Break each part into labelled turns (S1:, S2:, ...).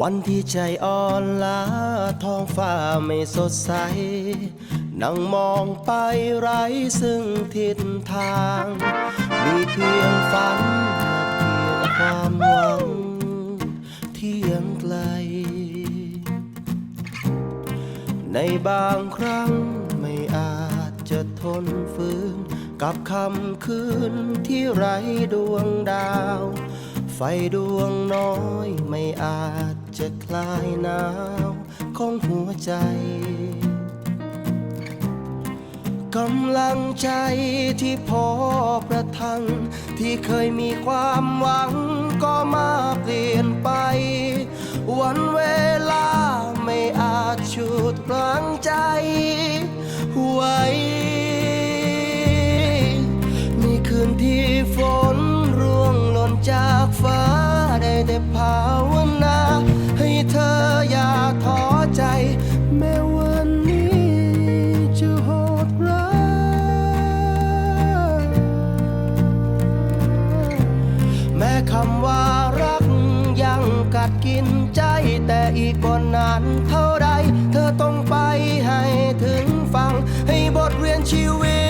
S1: วันที่ใจอ่อนล้าท้องฟ้าไม่สดใส นั่งมองไปไร้ซึ่งทิศทาง มีเพียงฝันเพียงความหวังที่ยังไกล ในบางครั้งไม่อาจจะทนฝืน กับคำคืนที่ไร้ดวงดาวไฟดวงน้อยไม่อาจ จะคลายหนาวของหัวใจ กำลังใจที่พอประทัง ที่เคยมีความหวังก็มาเปลี่ยนไป วันเวลาไม่อาจชุดพลังใจไว้ อีกบ่นานเท่าใดเธอต้องไปให้ถึงฟัง ให้บทเรียนชีวิต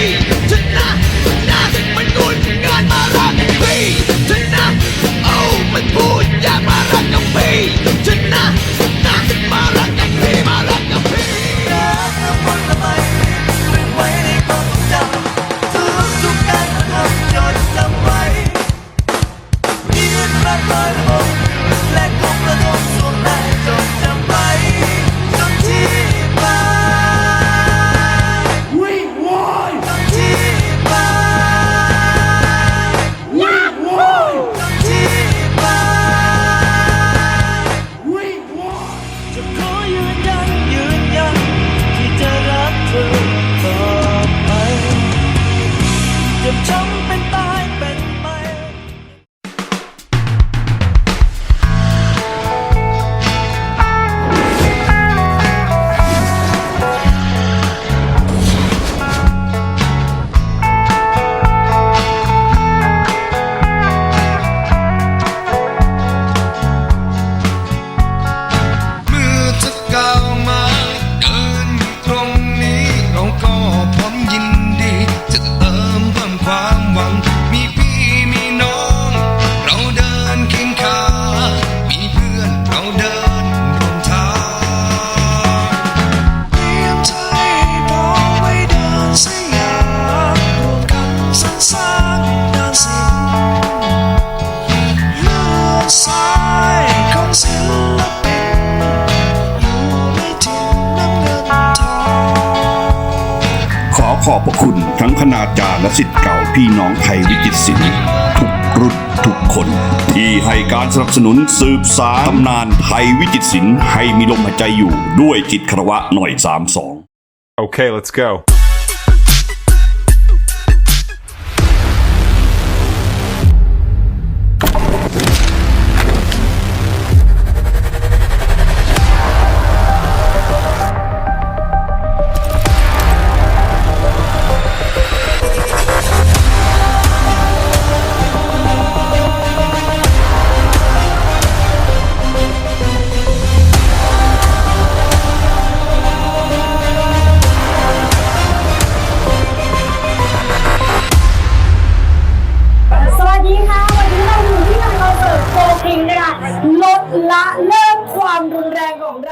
S2: Hey! ขอบพระคุ
S3: ณทั้งคณาจารย์และสิทธิ์เก่าพี่น้องไทยวิจิตรศิลป์ทุกรุ่นทุกคน ที่ให้การสนับสนุนสืบสารตำนานไทยวิจิตรศิลป์ให้มีลมหายใจอยู่ด้วยจิตครวะหน่อย 32
S4: Okay let's go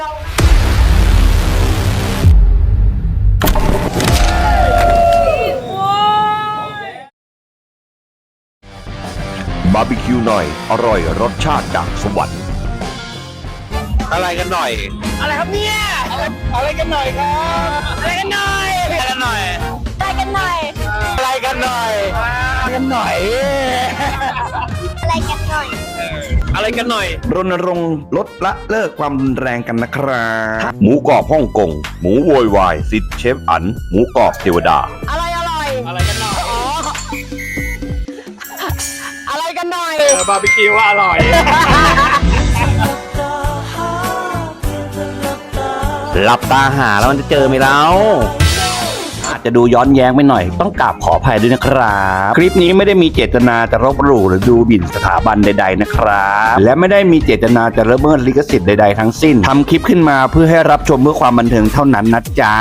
S5: บาร์บีคิวหน่อย อร่อยรสชาติจากสวรรค์อะไรกันหน่อย
S4: อะไรกันหน่อย อะไรกันหน่อย
S5: อะไรกันหน่อย
S4: อะไรกันหน่อย
S5: อะไรกันหน่อย
S4: อะไรกันหน่อย
S5: อะไรกันหน่อย
S4: อะไรกันหน่อย
S5: รณรงค์ลดละเลิกความรุนแรงกันนะครับหมูกรอบฮ่องกง หมูโวยวายสิทธิ์เชฟอัน หมูกรอบเทวดา
S4: อะไรอร่อย อะไรกันหน่อย อ๋อ อะไรกันหน่อย
S6: บาร์บีคิวอร่อย
S5: หลับตาหาแล้วมันจะเจอไหมเราอา จจะดูย้อนแย้งไปหน่อย ต้องกราบขออภัยด้วยนะครับ คลิปนี้ไม่ได้มีเจตนาจะรบหลู่หรือดูบิ่นสถาบันใด ๆนะครับ และไม่ได้มีเจตนาจะละเมิดลิขสิทธิ์ใดๆทั้งสิ้นทำคลิปขึ้นมาเพื่อให้รับชมเพื่อความบันเทิงเท่านั้นนะจ๊ะ